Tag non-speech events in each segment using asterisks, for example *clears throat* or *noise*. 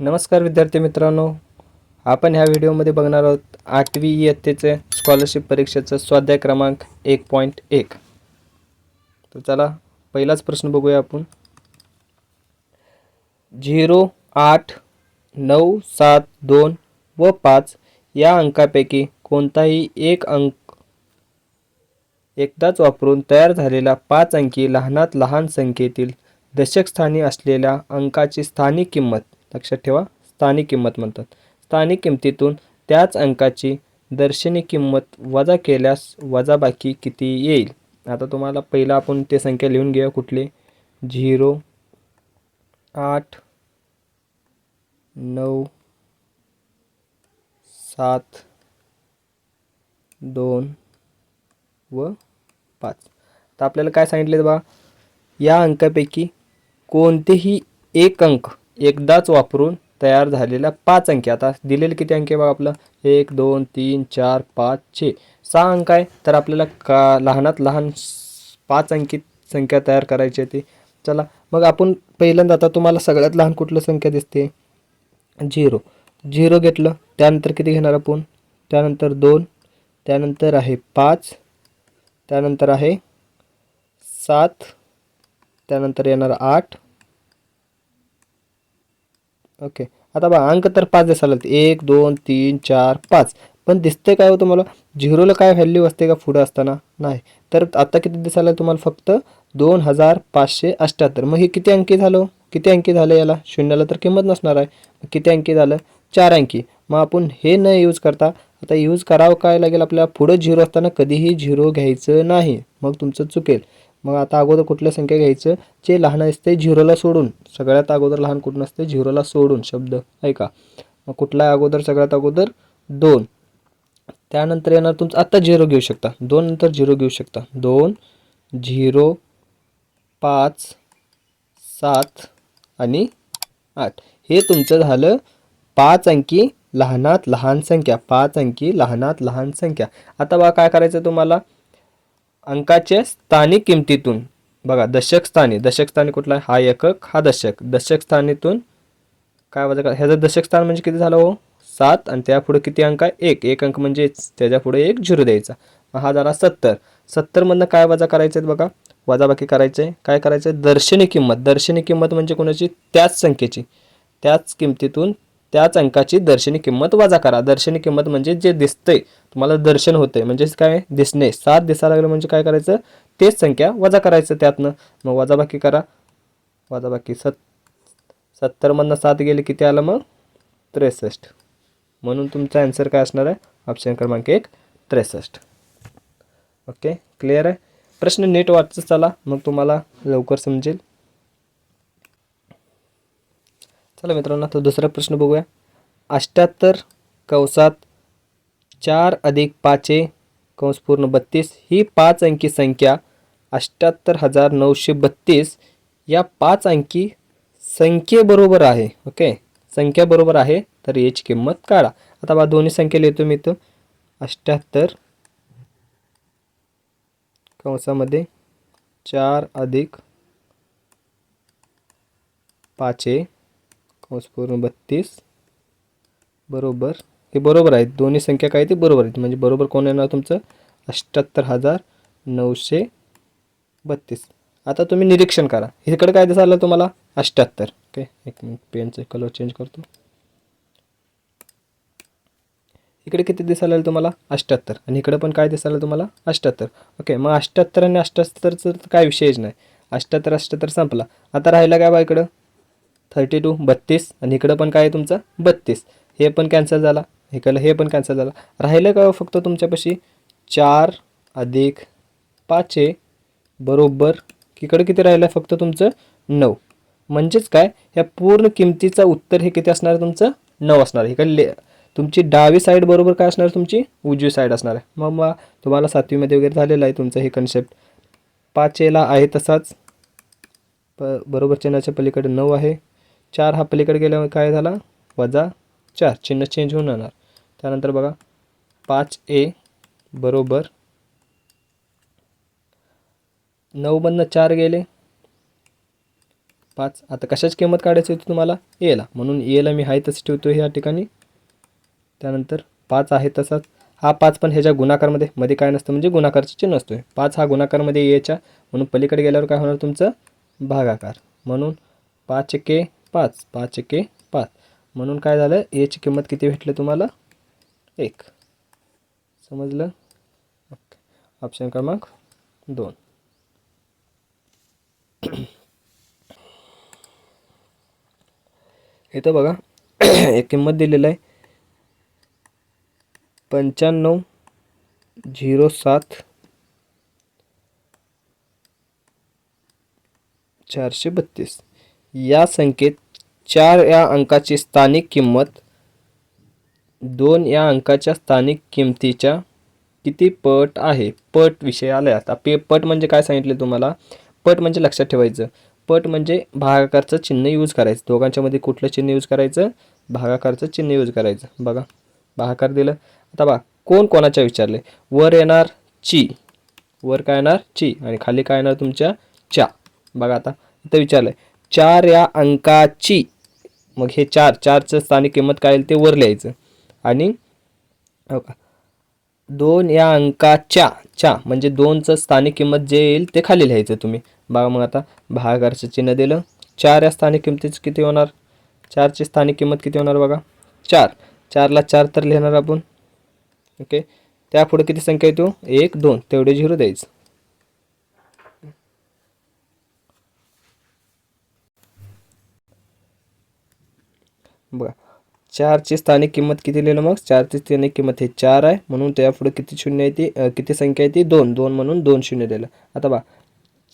नमस्कार विद्यार्थी मित्रांनो. आपण ह्या व्हिडिओमध्ये बघणार आहोत आठवी इयत्तेचे स्कॉलरशिप परीक्षेचं स्वाध्याय क्रमांक एक पॉईंट एक. तर चला पहिलाच प्रश्न बघूया आपण. झिरो आठ नऊ सात दोन व पाच या अंकापैकी कोणताही एक अंक एकदाच वापरून तयार झालेला पाच अंकी लहानात लहान संख्येतील दशकस्थानी असलेल्या अंकाची स्थानिक किंमत लक्षात ठेवा. स्थानिक किंमत म्हणतात. स्थानिक किंमतीतून त्याच अंकाची दर्शनी किंमत वजा केल्यास वजाबाकी किती येईल? आता तुम्हाला पहिला आपण ते संख्या लिहून घेऊया कुठले? झिरो आठ नऊ सात दोन व पाच. तर आपल्याला काय सांगितले बा? या अंकापैकी कोणतेही एक अंक एकदाच वापरून तयार झालेल्या पाच अंकी. आता दिलेले किती अंक आहे बघा आपलं? एक दोन तीन चार पाच छे. सहा अंक आहे. तर आपल्याला का लहानात लहान पाच अंकी संख्या तयार करायची आहे ती. चला मग आपण पहिल्यांदा आता तुम्हाला सगळ्यात लहान कुठलं संख्या दिसते? झिरो. झिरो घेतलं त्यानंतर किती घेणार आपण? त्यानंतर दोन त्यानंतर आहे पाच त्यानंतर आहे सात त्यानंतर येणार आठ ओके आता बघा अंक तर पाच दिसायला एक दोन तीन चार पाच. पण दिसतंय काय हो तुम्हाला? झिरोला काय व्हॅल्यू असते का पुढं असताना? नाही. तर आता किती दिसायला तुम्हाला फक्त? दोन हजार पाचशे अठ्ठ्याहत्तर मग हे किती अंकी झालं? किती अंकी झालं याला? शून्याला तर किंमत नसणार आहे. किती अंकी झालं? चार अंकी. मग आपण हे न यूज करता आता यूज करावं काय लागेल आपल्याला? पुढं झिरो असताना कधीही झिरो घ्यायचं नाही. मग तुमचं चुकेल. मग आता अगोदर कुठल्या संख्या घ्यायचं? जे लहान असते झिरोला सोडून. सगळ्यात अगोदर लहान कुठून असते? झिरोला सोडून शब्द. ऐका. मग कुठला अगोदर? सगळ्यात अगोदर दोन. त्यानंतर येणार तुमचं आत्ता झिरो घेऊ शकता. दोन नंतर झिरो घेऊ शकता. दोन झिरो पाच सात आणि आठ. हे तुमचं झालं पाच अंकी लहानात लहान संख्या. पाच अंकी लहानात लहान संख्या. आता बा काय करायचं तुम्हाला? अंकाच्या स्थानिक किमतीतून. बघा दशक स्थानी. दशक स्थानी कुठला आहे? हा एकक हा दशक. दशक स्थानीतून काय वजा का ह्याचं दशक स्थान म्हणजे किती झालं हो? सात. आणि त्यापुढे किती अंक आहे? एक. एक अंक म्हणजे त्याच्यापुढे एक झिरो द्यायचा. हा झाला सत्तर. सत्तरमधनं काय वजा करायचे आहेत बघा? वजाबाकी करायचं. आहे काय करायचं? आहे दर्शनी किंमत. दर्शनी किंमत म्हणजे कोणाची? त्याच संख्येची. त्याच किमतीतून त्याच अंकाची दर्शनी किंमत वजा करा. दर्शनी किंमत म्हणजे जे दिसतंय तुम्हाला दर्शन होतंय म्हणजेच काय? दिसणे. सात दिसायला लागलं म्हणजे काय करायचं? तेच संख्या वजा करायचं त्यातनं. मग वजाबाकी करा. वजाबाकी सत सत्तरमधनं सात गेले किती आलं मग? त्रेसष्ट. म्हणून तुमचा आन्सर काय असणार आहे? ऑप्शन क्रमांक एक त्रेसष्ट. ओके क्लिअर आहे? प्रश्न नीट वाचत चला. मग तुम्हाला लवकर समजेल. चला मित्रांनो आता दुसरा प्रश्न बघूया. अष्ट्याहत्तर कंसात चार अधिक पाचे कंस पूर्ण बत्तीस. ही पाच अंकी संख्या अष्ट्याहत्तर हजार नऊशे बत्तीस या पाच अंकी संख्येबरोबर आहे. ओके? संख्या बरोबर आहे तर याची किंमत काढा. आता बा दोन्ही संख्या लिहितो मी तो अष्ट्याहत्तर कंसामध्ये चार अधिक पाचे कंस पूर्ण बत्तीस. बरोबर. हे बरोबर आहेत. दोन्ही संख्या काय ते बरोबर आहेत. म्हणजे बरोबर कोण येणार तुमचं? अष्ट्याहत्तर हजार नऊशे बत्तीस. आता तुम्ही निरीक्षण करा. इकडे काय दिसायला तुम्हाला? अष्ट्याहत्तर ओके. एक मिनिट. पेनचे कलर चेंज करतो. इकडे किती दिसायला तुम्हाला? अष्ट्याहत्तर आणि इकडे पण काय दिसायला तुम्हाला? अष्ट्याहत्तर ओके. मग अष्ट्याहत्तर आणि अष्ट्याहत्तरचं तर काय विषयच नाही. अष्ट्याहत्तर अष्ट्याहत्तर संपला. आता राहिला काय बा इकडं? थर्टी टू बत्तीस. आणि इकडं पण काय आहे तुमचं? बत्तीस. हे पण कॅन्सल झाला. इकडलं हे पण कॅन्सल झाला. राहिलं का हो फक्त तुमच्यापाशी? चार अधिक पाचशे बरोबर. इकडं किती राहिलं फक्त तुमचं? नऊ. म्हणजेच काय? ह्या पूर्ण किमतीचं उत्तर हे किती असणार आहे तुमचं? नऊ असणार आहे. इकडे ले तुमची डावी साईड बरोबर काय असणार तुमची? उजवी साईड असणार आहे. मग मग तुम्हाला सातवीमध्ये वगैरे झालेलं आहे तुमचं हे कन्सेप्ट पाचेला आहे तसाच. प बरोबर चिन्हाच्या पलीकडे नऊ आहे. चार हा पलीकडे गेल्यामुळे काय झाला? वजा चार. चिन्ह चेंज होऊन जाणार. त्यानंतर बघा पाच ए बरोबर नऊमधनं चार गेले. पाच. आता कशाची किंमत काढायची होती तुम्हाला? एला म्हणून एला मी हाय तसं ठेवतो ह्या ठिकाणी. त्यानंतर पाच आहे तसाच. हा पाच पण ह्याच्या गुणाकारमध्ये. मध्ये काय नसतं म्हणजे गुणाकारचं चिन्ह असतो आहे पाच हा गुणाकारमध्ये याच्या म्हणून पलीकडे गेल्यावर काय होणार तुमचं? भागाकार. म्हणून पाच के पाच पाच एके पाच. म्हणून काय झालं? याची किंमत किती भेटली तुम्हाला? एक. समजलं? ओके. ऑप्शन क्रमांक दोन. *clears throat* इथं बघा. *clears throat* एक किंमत दिलेलं आहे. पंच्याण्णव झिरो सात चारशे बत्तीस. या संख्येत चार या अंकाची स्थानिक किंमत दोन या अंकाच्या स्थानिक किमतीच्या किती पट आहे? पट विषय आला आता. पे पट म्हणजे काय सांगितले तुम्हाला? पट म्हणजे लक्षात ठेवायचं. पट म्हणजे भागाकारचं चिन्ह यूज करायचं. दोघांच्या मध्ये कुठलं चिन्ह यूज करायचं? भागाकारचं चिन्ह यूज करायचं. बघा. भागाकार दिलं. आता बघा. कोण कोणाच्या विचारले? वर येणार ची. वर काय येणार? ची. आणि खाली काय येणार तुमच्या? चा बघा आता. इथं विचारलंय. चार या अंकाची. मग हे चार चारचं स्थानिक किंमत काय येईल? ते वर लिहायचं. आणि हो का? दोन या अंकाच्या च्या म्हणजे दोनचं स्थानिक किंमत जे येईल ते खाली लिहायचं तुम्ही. बघा मग आता भागाकारचं चिन्ह दिलं. चार या स्थानिक किंमतीचं किती होणार? चारची स्थानिक किंमत किती होणार बघा? चार. चारला चार तर लिहिणार आपण. ओके? त्यापुढे किती संख्या येतो? एक दोन. तेवढे झिरो द्यायचं. बघा. चारची स्थानिक किंमत किती लिहिलं मग? चारची स्थानिक किंमत हे चार आहे. म्हणून त्यापुढे किती शून्य आहे ती? किती संख्या आहे ती? दोन. दोन म्हणून दोन शून्य दिलं. आता बा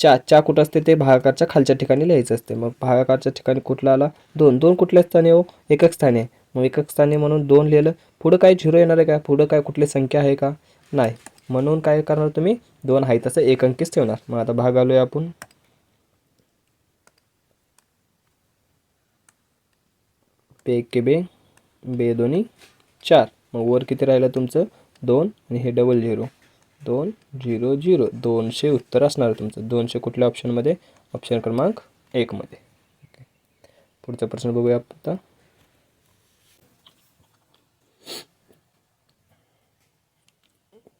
चा चा कुठं असते? ते भागाकारच्या खालच्या ठिकाणी लिहायचं असते. मग भागाकारच्या ठिकाणी कुठला आला? दोन. दोन कुठल्या स्थानी हो? एकक स्थानी आहे. मग एकक स्थानी म्हणून दोन लिहिलं. पुढं काय झिरो येणार आहे का? पुढं काय कुठली संख्या आहे का? नाही. म्हणून काय करणार तुम्ही? दोन आहे तसं एक अंकीच ठेवणार. मग आता भाग आलोय आपण. पे एक के बे बे दोन्ही चार. मग वर किती राहिलं तुमचं? दोन. आणि हे डबल झिरो दोन झिरो झिरो दोनशे उत्तर असणार आहे तुमचं. दोनशे कुठल्या ऑप्शनमध्ये ऑप्शन क्रमांक एकमध्ये. ओके पुढचा प्रश्न बघूया आता.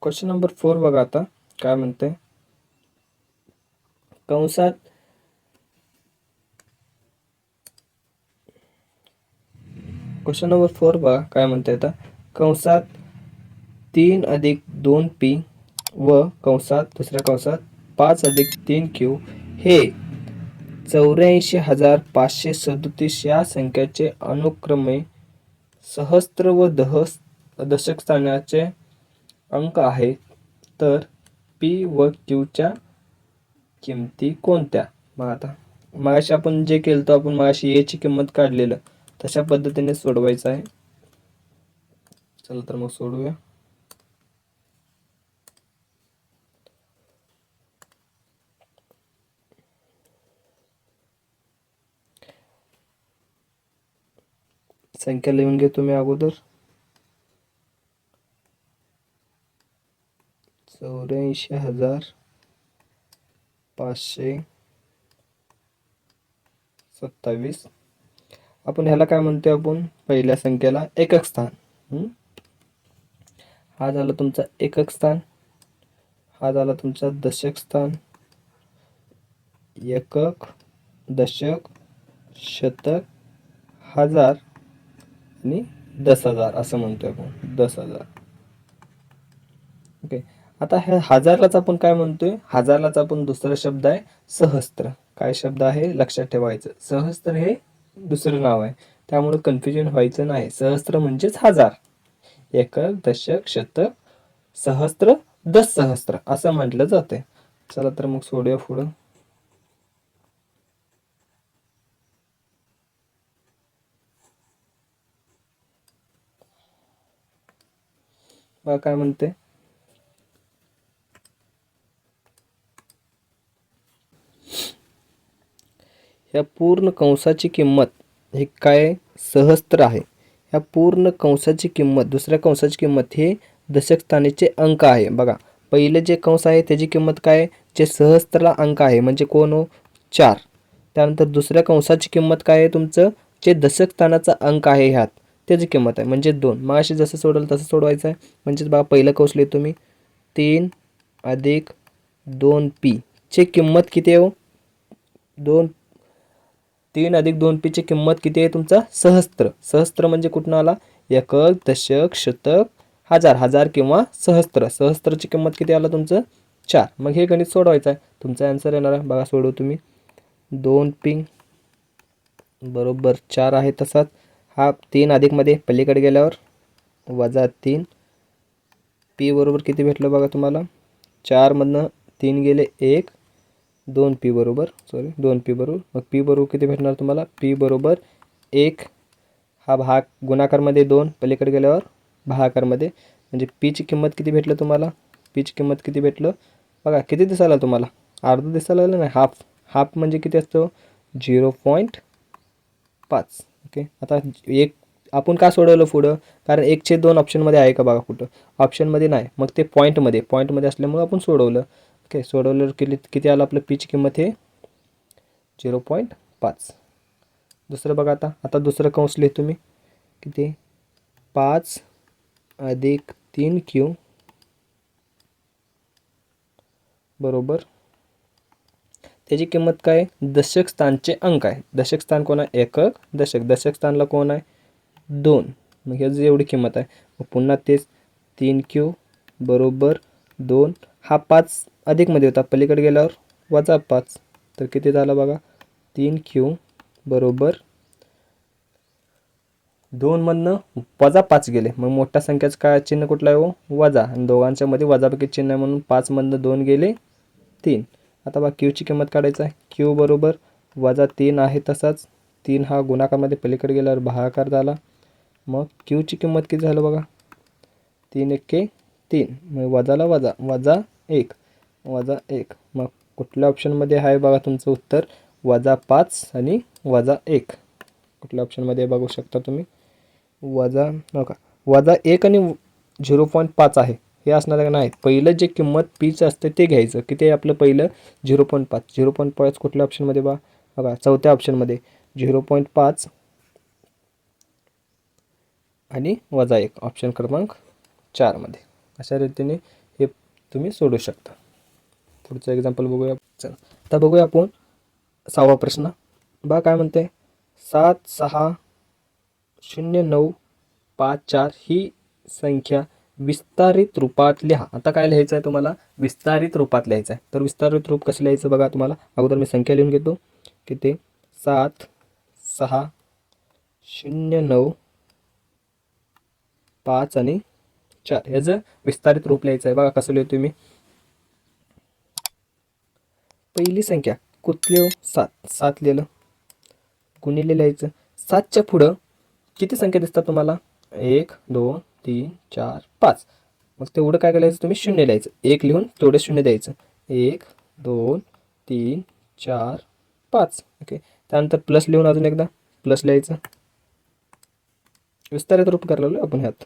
क्वेश्चन नंबर फोर बघा आता. काय म्हणते कंसात क्वेश्चन नंबर फोर बघा काय म्हणते आता? कंसात तीन अधिक दोन पी व कंसात दुसऱ्या कंसात पाच अधिक तीन क्यू. हे चौऱ्याऐंशी हजार पाचशे सदोतीस या संख्याचे अनुक्रमे सहस्त्र व दहस दशक स्थानाचे अंक आहेत. तर पी व क्यूच्या किमती कोणत्या? मग आता मगाशी आपण जे केलं तर आपण मगाशी याची किंमत काढलेलं. तशा पद्धतीने सोडवायचं आहे. चला तर मग सोडूया. संख्या लिहून घेतो मी अगोदर. चौऱ्याऐंशी हज़ार पाचशे सत्तावीस. आपण ह्याला काय म्हणतोय आपण? पहिल्या संख्येला एकक स्थान. हा झाला तुमचा एकक स्थान. हा झाला तुमचा दशक स्थान. एकक दशक शतक हजार आणि दस हजार असं म्हणतोय आपण. दस हजार. ओके आता ह्या हजारलाच आपण काय म्हणतोय? हजारलाच आपण दुसरा शब्द आहे सहस्त्र. काय शब्द आहे? लक्षात ठेवायचं. सहस्त्र हे दुसरं नाव आहे. त्यामुळे कन्फ्युजन व्हायचं नाही. सहस्त्र म्हणजेच हजार. एकक दशक शतक सहस्त्र दस सहस्त्र असं म्हटलं जाते चला तर मग सोडूया पुढं. बघा काय म्हणते या पूर्ण कंसाची किंमत हे काय सहस्त्र आहे? ह्या पूर्ण कंसाची किंमत दुसऱ्या कंसाची किंमत हे दशकस्थानीचे अंक आहे. बघा पहिले जे कंस आहे त्याची किंमत काय? आहे? जे सहस्त्रला अंक आहे म्हणजे कोण हो? चार. त्यानंतर दुसऱ्या कंसाची किंमत काय आहे तुमचं? जे दशकस्थानाचा अंक आहे ह्यात त्याची किंमत आहे म्हणजे दोन. मग अशी जसं सोडवलं तसं सोडवायचं आहे. म्हणजेच बघा पहिलं कंस लिहितो तुम्ही. तीन अधिक दोन पी. ची किंमत किती आहे हो? दोन तीन अधिक दोन पीची किंमत किती आहे तुमचा? सहस्त्र. सहस्त्र म्हणजे कुठनं आला? एकक दशक शतक हजार. हजार किंवा सहस्त्र. सहस्त्रची किंमत किती आला तुमचं? चार. मग हे गणित सोडवायचं आहे. तुमचा आन्सर येणार आहे. बघा सोडवू तुम्ही. दोन पिंग. बरोबर चार आहे तसाच. हा तीन अधिकमध्ये पलीकडे गेल्यावर वजा तीन. पी बरोबर किती भेटलं बघा तुम्हाला? चारमधनं तीन गेले एक. दोन पी बरोबर सॉरी दोन पी बरोबर. मग पी बरोबर किती भेटणार तुम्हाला? पी बरोबर एक हा भाग गुणाकारमध्ये दोन पलीकडे गेल्यावर भागाकारमध्ये. म्हणजे पीची किंमत किती भेटलं तुम्हाला? पीची किंमत किती भेटलं? बघा किती दिसायला तुम्हाला? अर्ध दिसायला लागलं नाही हाफ हाफ म्हणजे किती असतो? झिरो पॉईंट पाच. ओके? आता एक आपण का सोडवलं पुढं? कारण एकचे दोन ऑप्शनमध्ये आहे का बघा कुठं? ऑप्शनमध्ये नाही. मग ते पॉईंटमध्ये पॉईंटमध्ये असल्यामुळं आपण सोडवलं. ओके सोडवल्यावर किती किती आलं आपलं पीची किंमत हे? झिरो पॉईंट पाच. दुसरं बघा आता. आता दुसरं कंस लिहितो मी किती? पाच अधिक तीन क्यू बरोबर. त्याची किंमत काय? आहे? दशक स्थानचे अंक आहे. दशक स्थान कोण आहे? एकक दशक. दशक स्थानला कोण आहे? दोन. मग ह्याची एवढी किंमत आहे. मग पुन्हा तेच तीन क्यू बरोबर दोन. हा पाच अधिकमध्ये होता. पलीकडे गेल्यावर वजा पाच. तर किती झालं बघा? तीन क्यू बरोबर दोनमधनं वजा पाच गेले. मग मोठ्या संख्याचं काय चिन्ह कुठलं आहे हो? वजा. आणि दोघांच्या मध्ये वजापैकी चिन्ह आहे म्हणून पाचमधनं दोन गेले तीन. आता बा क्यूची किंमत काढायचं आहे. क्यू बरोबर वजा तीन आहे तसाच. तीन हा गुणाकामध्ये पलीकडे गेल्यावर भागाकार झाला. मग क्यूची किंमत किती झालं बघा? तीन एक्के तीन. मग वजाला वजा. वजा एक. वजा एक. मग कुठल्या ऑप्शनमध्ये आहे बघा तुमचं उत्तर? वजा पाच आणि वजा एक. कुठल्या ऑप्शनमध्ये बघू शकता तुम्ही? वजा नका वजा एक आणि झिरो पॉईंट पाच आहे. हे असणार का नाही? पहिलं जे किंमत पीचं असते ते घ्यायचं. की ते आपलं पहिलं? झिरो पॉईंट पाच. झिरो पॉईंट पाच कुठल्या ऑप्शनमध्ये बा बघा? चौथ्या ऑप्शनमध्ये झिरो पॉईंट पाच आणि वजा एक. ऑप्शन क्रमांक चारमध्ये अशा रीतीने तुम्ही सोडू शकता. पुढचं एक्झाम्पल बघूया. चल. आता बघूया आपण सहावा प्रश्न. बा काय म्हणते? सात सहा शून्य नऊ पाच चार ही संख्या विस्तारित रूपात लिहा. आता काय लिहायचं आहे तुम्हाला? विस्तारित रूपात लिहायचं आहे तर विस्तारित रूप कसं लिहायचं बघा तुम्हाला? अगोदर मी संख्या लिहून घेतो. की ते सात सहा शून्य नऊ पाच आणि चार ह्याचं विस्तारित रूप लिहायचं आहे. बघा कसं लिहितो मी पहिली संख्या कुठली हो? सात. सात लिहिलं. गुणिले लिहायचं. सातच्या पुढं किती संख्या दिसतात तुम्हाला? एक दोन तीन चार पाच. मग तेवढं काय करायचं तुम्ही? शून्य लिहायचं. एक लिहून तेवढं शून्य द्यायचं. एक दोन तीन चार पाच. ओके. त्यानंतर प्लस लिहून अजून एकदा. प्लस लिहायचं. विस्तारित रूप करायला आपण ह्यात.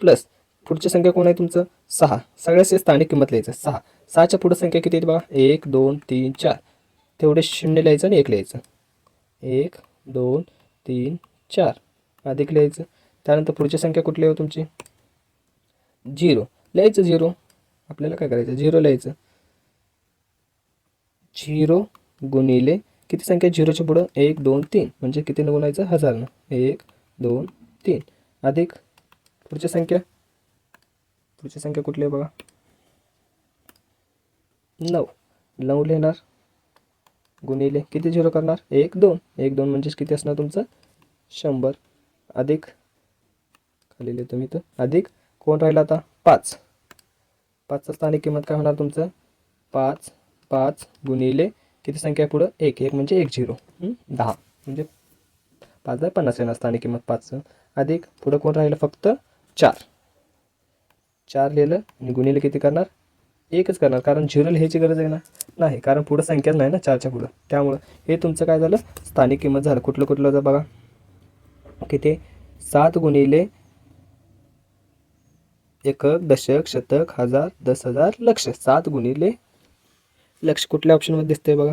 प्लस. पुढची संख्या कोण आहे तुमचं? सहा. सगळ्याच स्थानिक किंमत लिहायचं. सहा. सहाच्या पुढं संख्या किती आहेत बघा? एक दोन तीन चार. तेवढे शून्य लिहायचं आणि एक लिहायचं. एक दोन तीन चार. अधिक लिहायचं. त्यानंतर पुढची संख्या कुठली आहे हो तुमची? झिरो. लिहायचं झिरो. आपल्याला काय करायचं? झिरो लिहायचं. झिरो गुणिले किती संख्या झिरोच्या पुढं? एक दोन तीन. म्हणजे किती गुणायचं हजारनं. एक दोन तीन. अधिक पुढची संख्या? पुढची संख्या कुठली आहे बघा? नऊ. नऊ लिहिणार. गुणिले किती झिरो करणार? एक दोन. एक दोन म्हणजेच किती असणार तुमचं? शंभर. अधिक. खाली लिहितो मी तर अधिक. कोण राहिला आता? पाच. पाचचं स्थानिक किंमत काय होणार तुमचं? पाच. पाच. गुणिले किती संख्या पुढं? एक. एक म्हणजे एक झिरो. दहा. म्हणजे पाच हजार पन्नास येणार स्थानिक किंमत पाचचं. अधिक. पुढं कोण राहिलं? फक्त चार. चार लिहिलं आणि गुणिले किती करणार? एकच करणार. कारण झिरो लिहायची गरज आहे ना? नाही. कारण पुढं संख्याच नाही ना चारच्या पुढं. त्यामुळं हे तुमचं काय झालं? स्थानिक किंमत झालं. कुठलं कुठलं होतं बघा? किती? सात गुणिले एकक दशक शतक हजार दस हजार लक्ष. सात गुणिले लक्ष. कुठल्या ऑप्शनमध्ये दिसतंय बघा?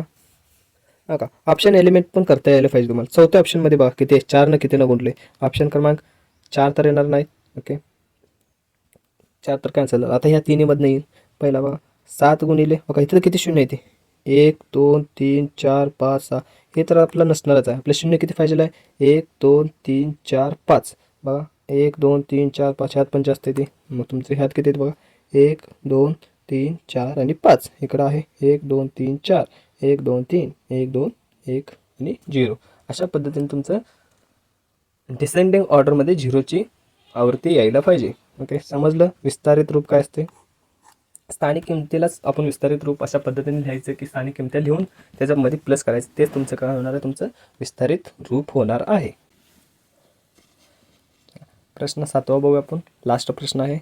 हा का ऑप्शन एलिमेंट पण करता यायला पाहिजे तुम्हाला. चौथ्या ऑप्शनमध्ये बघा किती आहे? चारनं कितीनं गुणले? ऑप्शन क्रमांक चार तर येणार नाही ओके चार तर कॅन्सल आता ह्या तिन्हीमधनं येईल. पहिला बघा. सात गुणिले बघा इथं किती शून्य येते एक दोन तीन चार पाच सहा. हे तर आपलं नसणारच आहे. आपलं शून्य किती पाहिजे आहे? एक दोन तीन चार पाच. बघा एक दोन तीन चार पाच. ह्यात पण जास्त येते मग तुमचं ह्यात किती येते बघा? एक दोन तीन चार आणि पाच. इकडं आहे. एक दोन तीन चार. एक दोन तीन. एक दोन एक आणि झिरो. अशा पद्धतीने तुमचं डिसेंडिंग ऑर्डरमध्ये झिरोची आवृत्ती यायला पाहिजे. ओके समजलं विस्तारित रूप काय असते? स्थानिक किमतीलाच आपण विस्तारित रूप अशा पद्धतीने लिहायचं की स्थानिक किमत्या लिहून त्याच्यामध्ये प्लस करायचं. तेच तुमचं काय होणार आहे? तुमचं विस्तारित रूप होणार आहे. प्रश्न सातवा बघूया आपण. लास्ट प्रश्न आहे.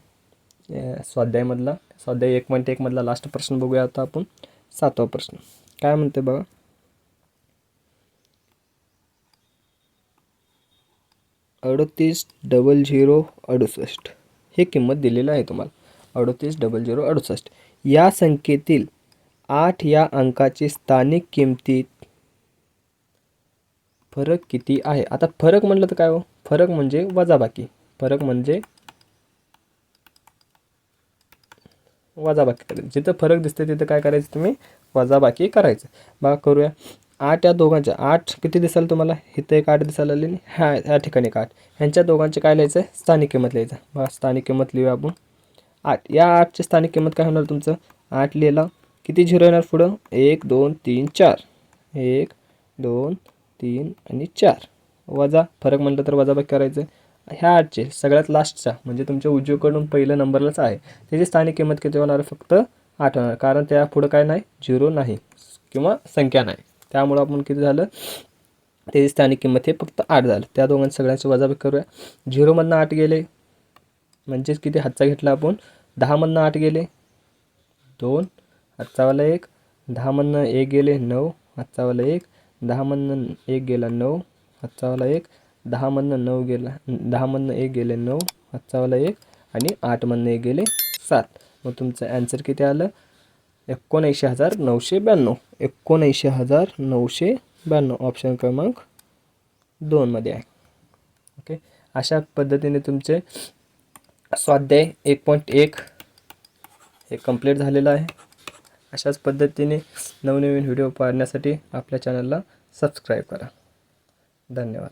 स्वाध्यायमधला. स्वाध्याय एक पॉईंट एकमधला लास्ट प्रश्न बघूया आता आपण. सातवा प्रश्न. काय म्हणते बघा? अडतीस डबल झिरो अडुसष्ट. हे किंमत दिलेलं आहे तुम्हाला. अडतीस डबल झिरो अडुसष्ट. या संख्येतील आठ या अंकाची स्थानिक किमतीत फरक किती आहे? आता फरक म्हटलं तर काय हो? फरक म्हणजे वजाबाकी. फरक म्हणजे वजाबाकी करायची. जिथं फरक दिसते तिथं काय करायचं तुम्ही? वजाबाकी करायचं. बघा करूया. आठ या दोघांच्या आठ किती दिसाल तुम्हाला? इथं एक आठ दिसायला आलेली. ह्या ह्या ठिकाणी एक आठ. ह्यांच्या दोघांचे काय लिहायचं आहे स्थानिक किंमत लिहायचं. बघा स्थानिक किंमत लिहूया आपण. आठ. या आठची स्थानिक किंमत काय होणार तुमचं? आठ लिहिला. किती झिरो येणार पुढं? एक दोन तीन चार. एक दोन तीन आणि चार. वजा फरक म्हटलं तर वजाबाकी करायचं. ह्या आठचे सगळ्यात लास्टचा म्हणजे तुमच्या उजवीकडून पहिल्या नंबरलाच आहे. त्याची स्थानिक किंमत किती होणार? फक्त आठ होणार. कारण त्या पुढं काय नाही? झिरो नाही. किंवा संख्या नाही. त्यामुळं आपण किती झालं? तेवीस स्थानिक किंमत हे फक्त आठ झालं. त्या दोघांनी सगळ्यांची वजाबाकी करूया. झिरोमधनं आठ गेले. म्हणजेच किती? हातचा घेतला आपण. दहामधनं आठ गेले. दोन. हातचावाला एक. दहामधनं एक गेले. नऊ. हातचावाला एक. दहामधनं एक गेला. नऊ. हातचावाला एक. दहामधनं नऊ गेला. दहामधनं एक गेले. नऊ. हातचावाला एक. आणि आठमधनं एक गेले. सात. मग तुमचं ॲन्सर किती आलं? एकोणऐंशी हजार नऊशे ब्याण्णव. एकोणऐंशी हजार नऊशे ब्याण्णव. ऑप्शन क्रमांक दोनमध्ये आहे. ओके अशा पद्धतीने तुमचे स्वाध्याय एक पॉईंट एक हे कंप्लीट झालेलं आहे. अशाच पद्धतीने नवनवीन व्हिडिओ पाहण्यासाठी आपल्या चॅनलला सबस्क्राईब करा. धन्यवाद.